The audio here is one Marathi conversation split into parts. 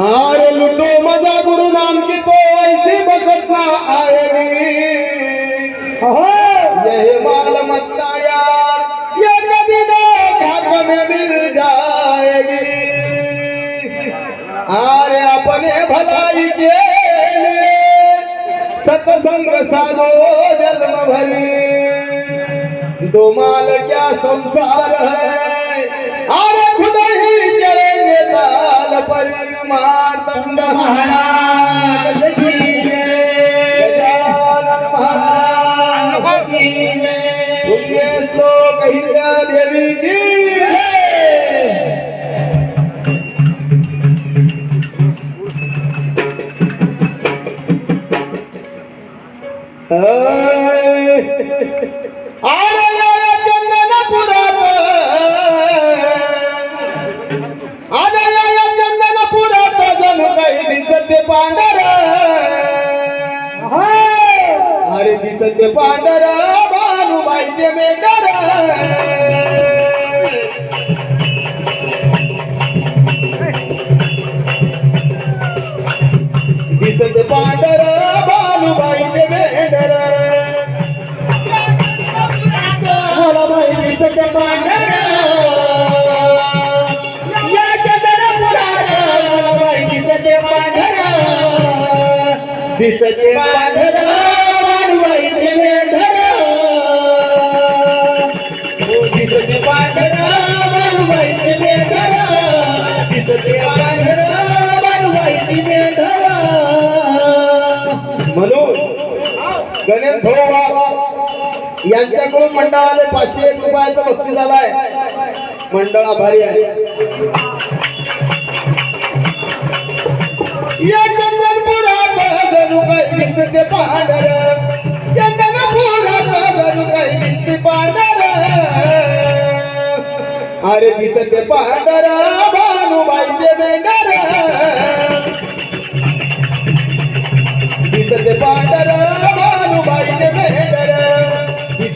हारे लुटो मज़ा गुरु नाम की तो ऐसी बखत ना आएगी यही माल मत्ता यार ये कभी ना में मिल जाएगी। अरे अपने भलाई के सत्संग साधो जन्म भरी। दो माल क्या संसार है अरे खुद संत दिसते पांढर बालूबाईचे मेंढर दिसते पांढर बालूबाईचे मेंढर मला माहिती सगळं पांढर यांच्याकडून मंडळाने पाचशे एक रुपयाचं बक्षीस आलाय. मंडळ आभारी आहे. या चंदनपुरात जणू पांढर अरे दिसते पांढर भानुबाईचे मेंढर दिसते पांढर भानुबाईचे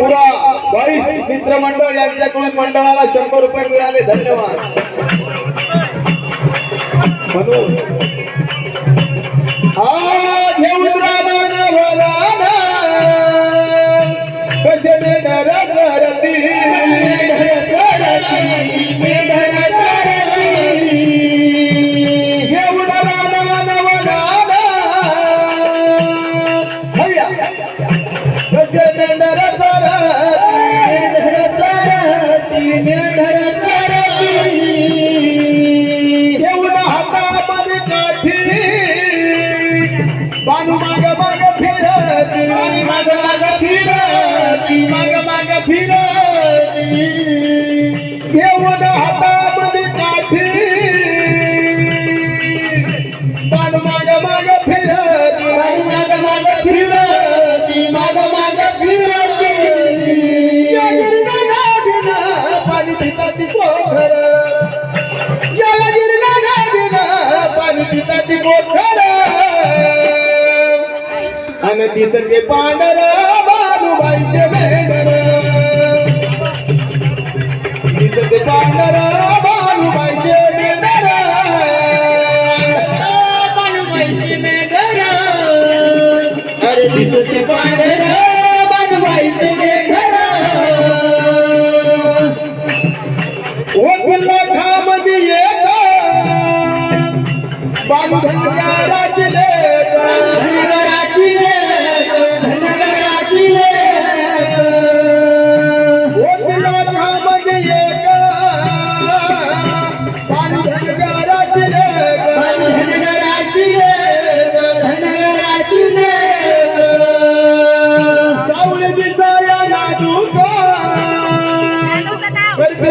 बानुबाईची मेंढर दिसते बाईस मित्र मंडळ यांच्याकडून मंडळाला शंभर रुपये मिळाले. धन्यवाद. म्हणून आणि दिसते पांढर बालूबाईचे मेंढर दिसते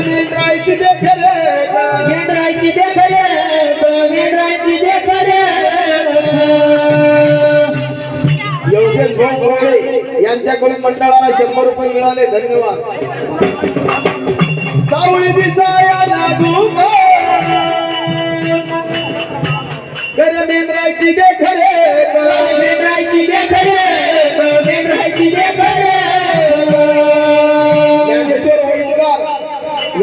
मेंढरायची देखरेख. मेंढरायची देखरेख मेंढरायची योगेश भाऊ गोरे यांच्याकडून मंडळाला शंभर रुपये मिळाले धन्यवाद. सावळी दिसाया नादू घर मेंढरायची देखरेख. मेंढरायची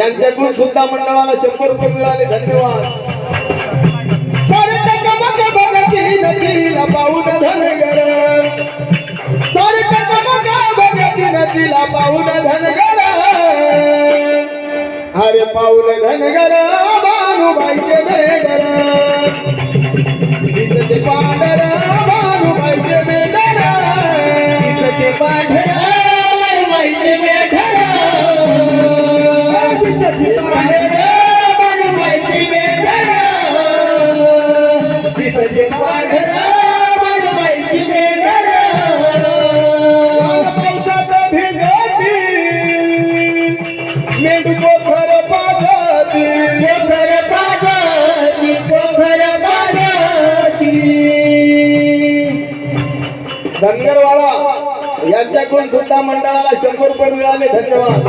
यांच्याकडून सुद्धा मंडळाला शंभर रुपये मिळाले. धन्यवाद. सारखं धनगर अरे पाऊल धनगर बानुबाईचे बेगर. धनगरवाडा यांच्याकडून सुद्धा मंडळाला शंभर रुपये मिळाले. धन्यवाद.